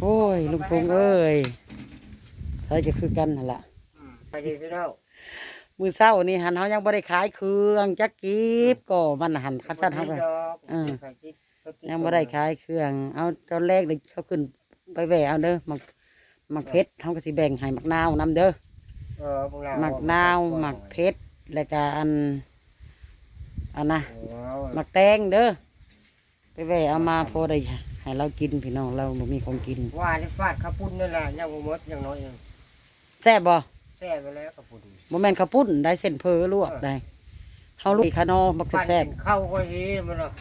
โอ้ยลุงพงเอ้ยใครจะคือกันนั่นล่ะไปดีพี่น้องมือเศร้านี่หันเขายังบ่ได้ขายเครื่องจักกีบก็มันหันคัดซัดเขาไปเออยังบ่ได้ขายเครื่อง เอาตอนแรกเลยเขาขึ้นไปแหวะเอาเด้อมักมักเพชรเขาก็สิแบ่งให้มักนาวนํเด้อเออพวกเรามักนาวมักเพชรแล้วก็อันอันนะเออมักแตงเด้อไปแหวะเอามาพอได้ ให้เรากินพี่น้องเราบ่มีของกินว่าได้ฟาดข้าวปุ้นนั่นแหละยังบ่หมดยังน้อยยังแซ่บบ่แช่ไปแล้วข้าวปุ้นบ่แม่นข้าวปุ้นได้เส้นเพอลวกได้เฮาลูกขานอมักปั้นแซ่บเป็นเข้าก็เฮมันเนาะ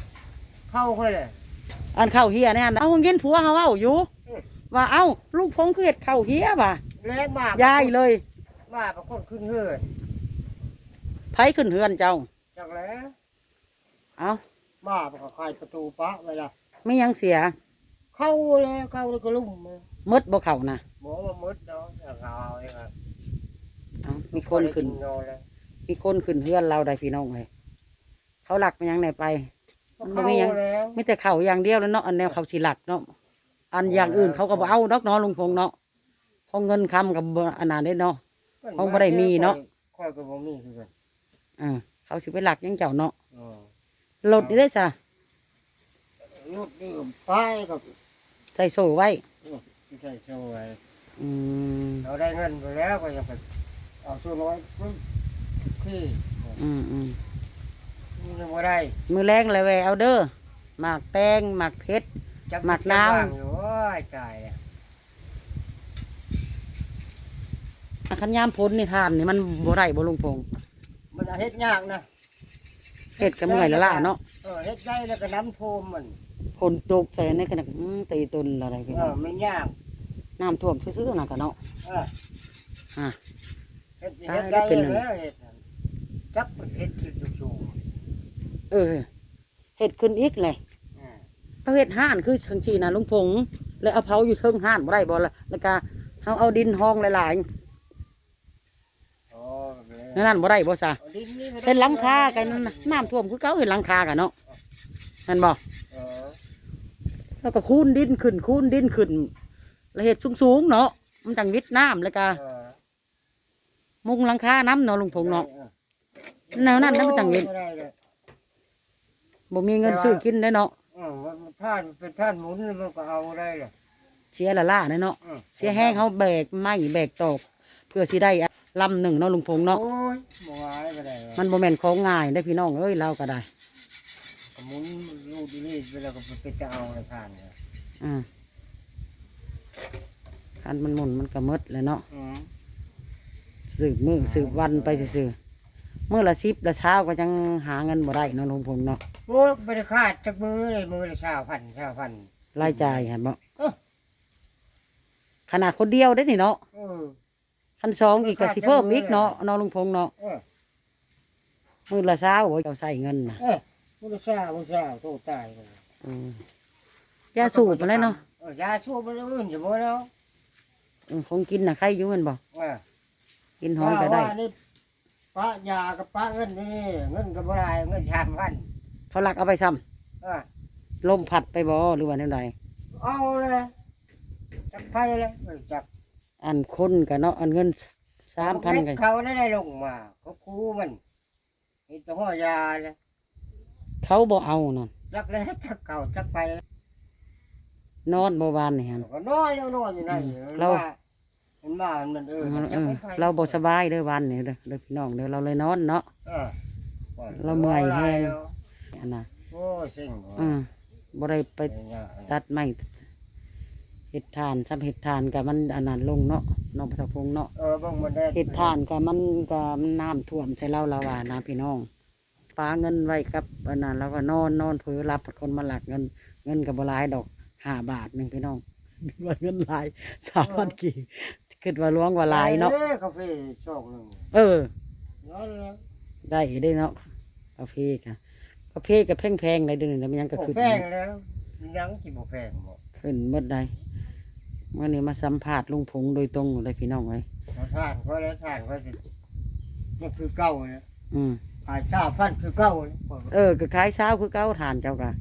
เข้าค่อยเลยๆอันข้าวเฮียเนี่ยอันเอาเงินผัวเฮาเว้าอยู่อืมว่าเอ้าลูกพงคือเฮ็ดข้าวเฮียว่ะแล้วมากยายเลยมาประคนขึ้นเฮือนไผขึ้นเฮือนเจ้าจักแล้วเอ้ามาประคายประตูปะไว้ละ ไม่ยังเสีย เข้าเลยเข้าเลยก็ลุ่มเลยมดบ่เข้านะบอกว่ามืดเนาะอย่างเอาเองครับเอ้ามีคนขึ้นนอนเลยมีคนขึ้นเฮือนเราได้พี่น้องเลยเขาหลักมันยังไหนไป มันบ่มีหยัง เข้าแล้วมีแต่เขาอย่างเดียวแล้วเนาะอันแนวเขาสิหลักเนาะอันอย่างอื่นเขาก็บ่เอาดอกเนาะลุงพงเนาะเพราะเงินคำกับบ่อันนั้นได้เนาะ เขาบ่ได้มีเนาะ ค่อยก็บ่มีคือกันอ่าเขาสิไปหลักยังเจ้าเนาะอ๋อ รถนี่ได้ซะ รถนี่ก็ป้ายก็ใส่โซ่ไว้ไม่ใช่โซ่ไว้อืมเราได้เงินไปแล้วก็ยังไปเอาโซ่น้อยปึ๊บที่อืมอืมนี่ยังบ่ได้มือแรงเลยแวเอาเด้อหมากแตงหมากเพชรจับหมักน้ำจับวางอยู่โอ้ยตายแล้วขันยามพ้นนี่ทานนี่มันบ่ได้บ่ลุงพงมันเอาเฮ็ดยากนะเฮ็ดก็เมื่อยและล่ะเนาะเออเฮ็ดได้แล้วก็น้ำท่วมมัน ฝนตกใส่ในขณะอืมตีตุนอะไรพี่เอน้อองมันยากน้ำท่วมซื่อๆน่ะก็เนาะเอออะ เฮ็ดตายเฮ็ดได้ได้เป็นหนึ่งแล้วเฮ็ดนั่นจับไปเฮ็ดจุดสูงเออเฮ็ดขึ้นอีกเลยๆอ่าเอาเฮ็ดห่านคือจังซี่นะลุงพงแล้วเอาเผาอยู่เทิงห่านบ่ได้บ่ล่ะแล้วก็เฮาเอาดินห้องหลายโอ้ๆนั่นนั่นบ่ได้บ่ซะเอาดินนี่ก็ได้เห็นหลังคากันนั่นน่ะน้ำท่วมคือเก่าเห็นหลังคากันเนาะนั่นบ่เออ แล้วก็คูนดินขึ้นคูนดินขึ้นแล้วเฮ็ดสูงๆเนาะมันจังวิดน้ำแล้วก็เออมุงหลังคาน้ำเนาะลุงพงเนาะออแนวนั้นแล้วมันจังเห็นบ่ได้เลยบ่มีเงินซื้อกินได้เนาะเออมันท่านเป็นท่านหมุนมันก็เอาได้เลยเสียละล่าได้เนาะอืมเสียแห้งเขาแบกไม้แบกตอกเพื่อสิได้ลำหนึ่งเนาะลุงพงเนาะโอ้ยบ่ไหวบ่ได้เลยมันบ่แม่นของง่ายได้อพี่น้องเอ้ยเราก็ได้ก็ หมุนรูดนี่เวลาก็ไปจะเอาในท่านเนี่ยอ่าคันมันหมุนมันก็หมดเลยเนาะอืมสืบมือสืบวันไปซื่อๆมื้อละสิบละเช้าก็ยังหาเงินบ่ได้เนาะลุงพงเนาะโอ้ยบ่ได้ขาดจักมือเลยมือละชาวพันชาวพัน รายจ่ายเห็นบ่เอ้อ ขนาดคนเดียวได้อนี่เนาะเออ คันสองอีกก็สิเพิ่มอีกเนาะเนาะลุงพงเนาะเออมื้อละเช้าโอ้ยเอาใส่เงินน่ะเออ มือละชาวมือชาวโตตายเลยอืมยาสูบอะไรเนาะเออยาสูบมันอื่นจะบ่แล้วอืมคงกินน่ะใครอยู่เงินบ่เออกินหอยก็ได้ ว่านี่ป้ายากับป้าเงินนี่เงินก็บ่ได้เงินชามพันเขาลักเอาไปซ้ำเออลมพัดไปบ่หรือว่าแนวใดเอาเลยจักไฟเลยเออจักอันคนกันเนาะอันเงินสามพันกันเขาได้ได้ลงมาเขาคูมันนี่ตัวหัวยาเลย เขาบ่เอานั่นจักแล้วจักเก่าจักไปแล้วนอนบ่วานนี่ฮะ ก็นอนแล้วนอนอยู่ไหนเราเห็นมามันเออเอมันอจักไปไผเราบ่สบายเด้อวันนี่เด้อเด้อพี่น้องเด้อเราเลยนอนเนาะ เออเราเมื่อยแฮง อันน่ะโอ้ยเซ็งอืมบ่ได้ไปไปตัดไม้เฮ็ดทานซ้ำเฮ็ดทานก็มันอันนั้นลงเนาะน้องพระพงษ์เนาะ เออเบิ่งมันได้เฮ็ดทานก็มันก็มันน้ำท่วมใส่เราละว่านะพี่น้อง ปาเงินไว้กับอันนั้นแล้วก็นอนนอนเผือรับคนมาหลักเงิน เงินก็บ่หลายดอกห้าบาทหนึงพี่น้องว่าเงินหลายสามพันกี่คิดว่าหลวงว่าหลายเนาะอ้กาแฟชอกหนึงเออนอนแล้วได้ได้เนาะกาแฟค่ะกาแฟก็แพงๆได้เดือนนี้มันยังก็บ่ขึ้นแพงแล้วยังสิบ่แพงบ่ขึ้นหมดได้เมื่อนี้มาสัมภาษณ์ลุงพงโดยตรงเลยพี่น้องเลยเอาทานก็แล้วทานก็สิมันคือเก่าเลยอืม ขายชาพันคือเก่าเลยเออก็ขายเช้าคือเก้าทานเจ้ากะ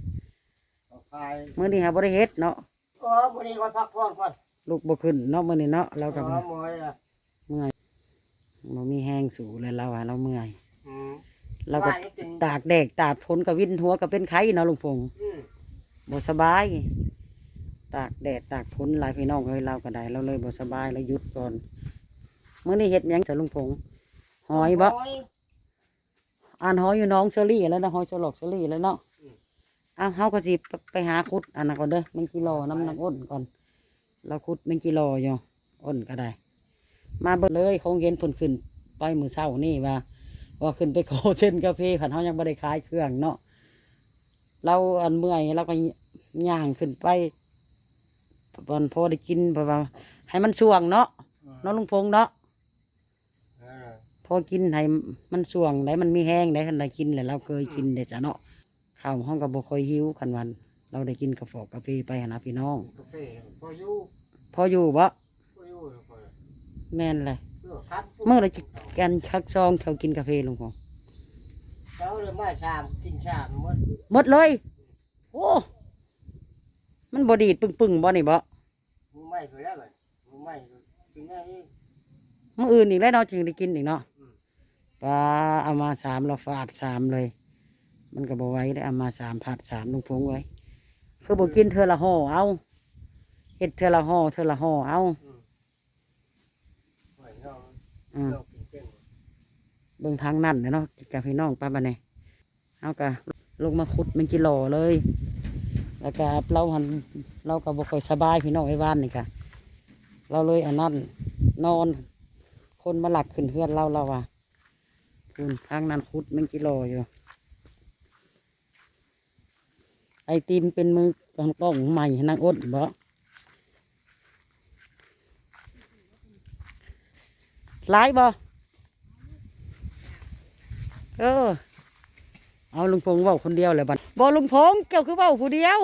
เอาขายเมื่อนี้หาบริเฮ็ดเนาะเอบ่มื้อนี้ก่อนพักผ่อนก่อนลูกบ่ขึ้นเนาะมื้อนี้เนาะเราก็อ๋อหมอยล่ะเมื่อยบ่มีแห้งสูเลยเราอะเราเมื่อยอืมเราก็ว่านี่เป็นตากแดดตากฝนก็วินหัวก็เป็นไข้เนาะลุงพงษ์อืมบ่สบาย ตากแดดตากฝนหลายพี่น้องเอ้ยเราก็ได้เราเลยบ่สบายแล้วหยุดก่อนมื้อนี้เฮ็ดหยังแต่ลุงพงษ์หอยบ่ห อยอ่านหอยอยู่หน้องเชอรี่แล้วนะหอยเชอลอกเชอรี่แล้วเนาะอืมอ้าวเฮาก็สิไปหาคุดอันนั้นก่อนเด้อแมันกิโลน้ำหนักอ้นก่อน เราคุดแมันกิโลอยู่อ้นก็ได้ มาเบิดเลยคงเห็นผลขึ้นไปมือเช้านี่ว่าว่าขึ้นไปขอเส้นกาแฟผันเฮายังบ่ได้ขายเครื่องเนาะเราอันเมื่อยเราก็ย่างขึ้นไปวันพอได้กินเพราะว่าให้มันช่วงเนาะเนาะลุงพงษ์เนาะเออ พอกินให้มันส่วงได้มันมีแห้งได้คันได้กินแล้วเราเคยกินเด็ดจ้ะเนาะข้าวห้องกับบ่ค่อยหิวคันวัน เราได้กินกาแฟกาแฟไปหานะพี่น้อง กาแฟพออยู่พออยู่บ่พออยู่แล้วก็แม่นเลยเพื่อครับเมื่อไรจะกันชักซองเขากินกาแฟลุงพงษ์เช้าเลยมาชามกินชามหมดหมดเลยโอ้มันบดีดปึ้งปึ้งๆบ่นี่บ่มือไหม้ไปแล้วบัดมือไหม้กินได้อีกมื่ออื่นอีกแล้วเนาะจึงได้กินอีกเนาะอืม ปลาเอามาสามเราฟาดสามเลย มันก็บ่ไหว้ได้เอามาสามผัดสามลุงพงษ์ไว้ คือบ่กินเธอละห่อเอาเฮ็ดเธอละห่อเธอละห่อเอาอืมไหวเนาะอืมเรากินเก่งเบิ่งทางนั่นเนาะกับพี่น้องป้าบันเนี่ยเอากะลงมาขุดมันกิโลเลย แล้วก็เราหันเราก็บ่ค่อยสบายพี่น้องไอ้บ้านนี่กะเราเลยอันนั้นนอน คนมาหลักขึ้นเฮือนเราเราว่า คุณทางนั้นขุดมันกิโลอยู่ ไอติมเป็นมือกองกล้องใหม่ให้นางอ้นบ่หลายบ่เออเอาลุงพงษ์เว่าคนเดียวเลยบัดบอลุงพงษ์เกี่ยวคือเว่าผู้เดียว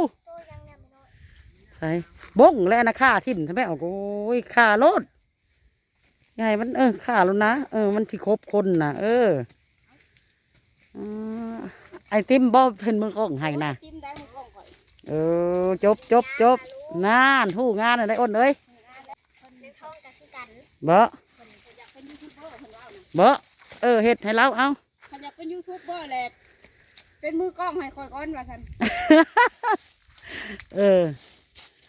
ใช่บงแล้วนะค่าทิ่มทำไมเอาโอ้ยค่ารถ ใหญ่มันเออค่าแล้วนะเออ มันที่ครบคนนะเอออ่าไอติมบอเพิ่นมือกล้องให้นะจิ้มได้มือกล้องข่อยเออจบจบจบนานทู่งานอะไรอ้นเอ้ยคนในท้องกันคือกันบ่คนอยากเป็นยูทูบเบอร์คนว่าเอานะบ่เออเฮ็ดให้เราเอาเขาอยากเป็นยูทูบเบอร์แหละเป็นมือกล้องให้คอยก้อนว่าสันเออ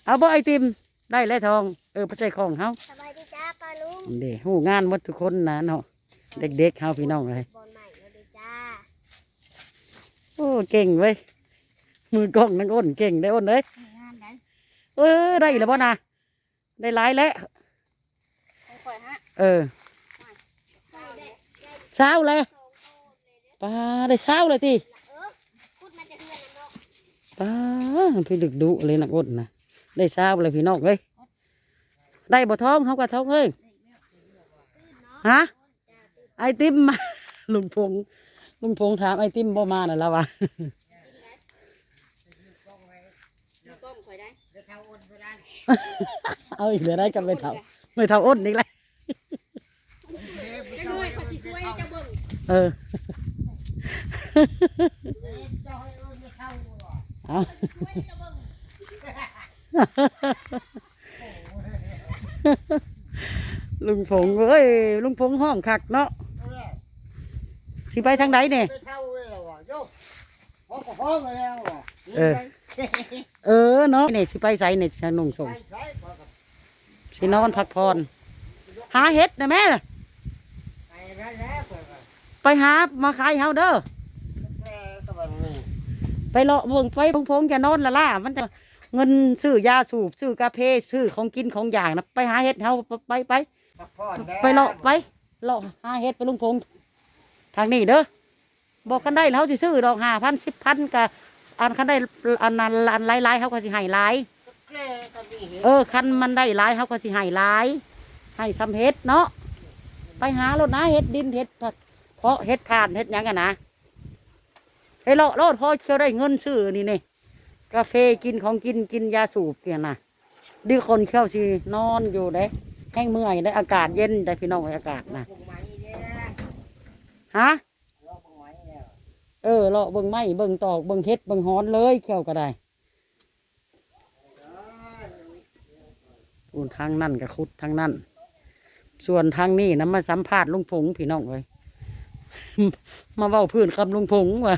เอาบ่ไอติมได้แล้วทอง เออไปใส่ของเฮาสบายดี จ้าป้าลุงเด็หูงานหมดทุกคนนะเนาะเด็กๆเฮาพี่น้องเลยบอลใหม่แล้วดีจ้าโอ้เก่งเว้ยมือกล้องนังอ้นเก่งได้อ้นเลยงานได้เออได้แล้วบ่นะได้หลายแล้วค่อยๆฮะเออได้ได้เช้าเลยปลาได้เช้าเลยทีเออพูดมาจะเพื่อนนะเนาะปลาพี่ดึกดุเลยนักอ้นนะได้เช้าเลยพี่น้องเอ้ย ได้บ่ท้องเฮาก็ท้องเอ้ยฮะไอติมมาลุงพงลุงพงถามไอติมบ่มาน่ะแล้ววะเอาอีกเลยได้กันไม่เท่าไม่เท่าอ้นอีกแล้วเออเจ้าให้เอ้นไม่เท่า ลุงผงเอ้ยลุงผงห้องคักเนาะเอาแล้วสิไปทางใดเนี่ยไม่เท่าเลยเหรอวะโยกห้องก็ห้องเลยแล้ววะเออเออเนาะเนี่ยสิไปใส่เนี่ยชานุ่งส่งไปใส่ก่อนกับสินอนพักผ่อนหาเห็ดนะแม่น่ะไปนั่นแหล้วก่อนกับไปหามาขายเฮาเด้อแม่ก็แบบนี้ไปเลาะเบิ่งไปพงพงจะนอนละล่ามันจะ เงินซื้อยาสูบซื้อกาแฟซื้อของกินของอย่างนะไปหาเห็ดเฮาไปไปพักผ่อนแล้วไปเลาะไปเลาะหาเห็ดไปลุงพงทางนี้เด้อบอกกันได้แล้วเขาสิซื้อดอกห้าพันสิบพันกะอันคันได้อันนั้นอันหลายๆเขาก็สิให้หลายแม่ก็มีเห็นเออคันมันได้หลายเขาก็สิให้หลายให้ซ้ำเห็ดเนาะไปหารถนะเห็ดดินเห็ดเพาะเห็ดทานเห็ดหยังกันนะเฮ้ยเลาะโลดพอเชียวได้เงินซื้อนี่นี่ กาแฟกินของกินกินยาสูบเกี่ยนะดีคนเข้าสินอนอยู่ได้แห้งเมื่อยได้อากาศเย็นได้พี่น้องอากาศนะปลูกไม้เนี่ยฮะเออเลาะเบิ่งไม้เบิ่งตอกเบิ่งเฮ็ดเบิ่งฮ้อนเลยเขี้ยวก็ได้เอออูนทางนั่นกับคุดทางนั่นส่วนทางนี้นะมาสัมภาษณ์ลุงพงพี่น้องเลยมาเว้าพื้นกับลุงพงว่ะ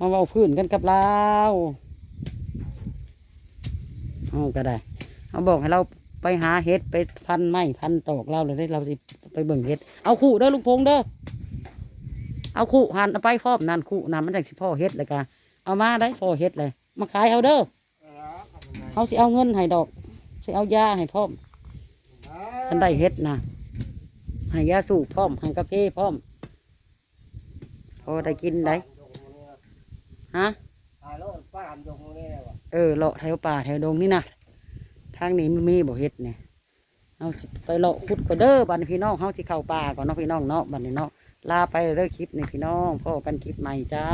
มาเว้าพื้นกันกับเราเอาก็ได้เอาบอกให้เราไปหาเห็ดไปพันไม้พันตอกเราเลยได้เราสิไปเบิ่งเห็ดเอาขู่เด้อลุงพงเด้อเอาขู่หันไปพร้อมนั่นขู่นั่นมันจังสิพ่อเห็ดเลยกะเอามาได้พ่อเห็ดเลย มาขายเอาเด้อเขาสิเอาเงินให้ดอกสิเอายาให้พร้อมคันได้เฮ็ดนะให้ยาสูบพร้อมให้กาแฟพร้อมพอได้กินได้ ฮะถ่ายรถป้าทำยงนี่เลยวะเออเลาะแถวป่าแถวดงนี่นะทางนี้มันมีบ่เฮ็ดเนี่ยเอาสิไปเลาะขุดก็เด้อบัดนพี่น้องเฮาสิเข้าป่าก่อนเนาะพี่น้องเนาะบัดนี้เนาะลาไปเด้อคลิปนี่พี่น้องพ่อกันคลิปใหม่จ้า